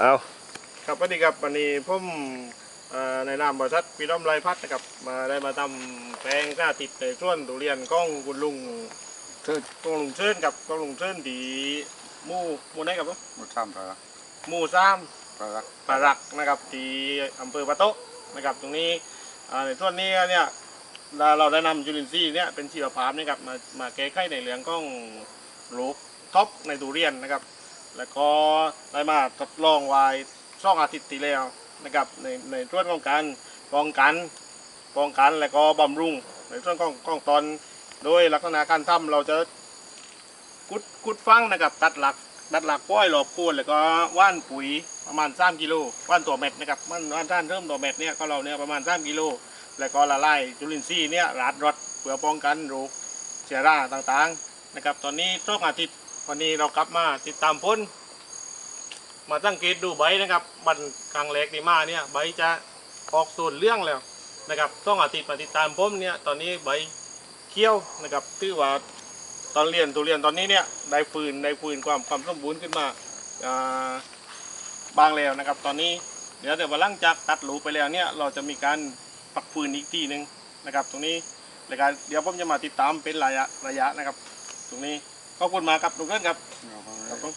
เอาครับสวัสดีครับวันนี้ผมเอ่อในนามบริษัทปีน้อมไรพัฒน์นะครับมาได้มาทำแปลงสาธิตในส่วนทุเรียนก้องคุณลุงเทิดก้องลุงเชิญกับก้องลุงเชิญดีหมู่หมู่ไหนครับผมมุทำปลารักหมู่สามปลารักปารักนะครับที่อำเภอปะโต๊ะนะครับตรงนี้อ่าในส่วนนี้เนี่ยเราเราได้นำจุลินทรีย์เนี่ยเป็นชีวภาพนะครับมามาแก้ไขในเรื่องของโรคท็อปในทุเรียนนะครับ แล้วก็ได้มาทดลองไว้ช่องอาทิตย์ที่แล้วนะครับในในส่วนของการป้องกันป้องกันและก็บำรุง ในส่วนของของตอนโดยลักษณะการทำเราจะกุดกุดฟังนะครับตัดหลักตัดหลักป้อยหลอบคูนแล้วก็ว่านปุ๋ยประมาณ3กิโลว่านตัวเม็ดนะครับว่านว่านท่านเริ่มตัวเม็ดเนี่ยก็เราเนี่ยประมาณ3กิโลแล้วก็ละลายจุลินทรีย์เนี่ยราดรถเพื่อป้องกันโรคเชื้อราต่างๆนะครับตอนนี้ช่วงอาทิตย์ วันนี้เรากลับมาติดตามพ้น มาสังเกตดูใบนะครับ มันครั้งแรกที่มาเนี่ยใบจะออกส่วนเรื่องแล้วนะครับต้องอาทิตย์มาติดตามผมเนี่ยตอนนี้ใบเขี้ยวนะครับถือว่าตอนเรียนตัวเรียนตอนนี้เนี่ยได้ฟืนได้ฟืนความความสมบูรณ์ขึ้นมาบางแล้วนะครับ ตอนนี้เดี๋ยวเดี๋ยววันหลังจากตัดหลูไปแล้วเนี่ยเราจะมีการปักฟืนอีกทีหนึ่งนะครับ ตรงนี้รายการเดี๋ยวผมจะมาติดตามเป็นระยะระยะนะครับ ตรงนี้ ขอบคุณมากครับลุงเลื่อนครับขอบคุณ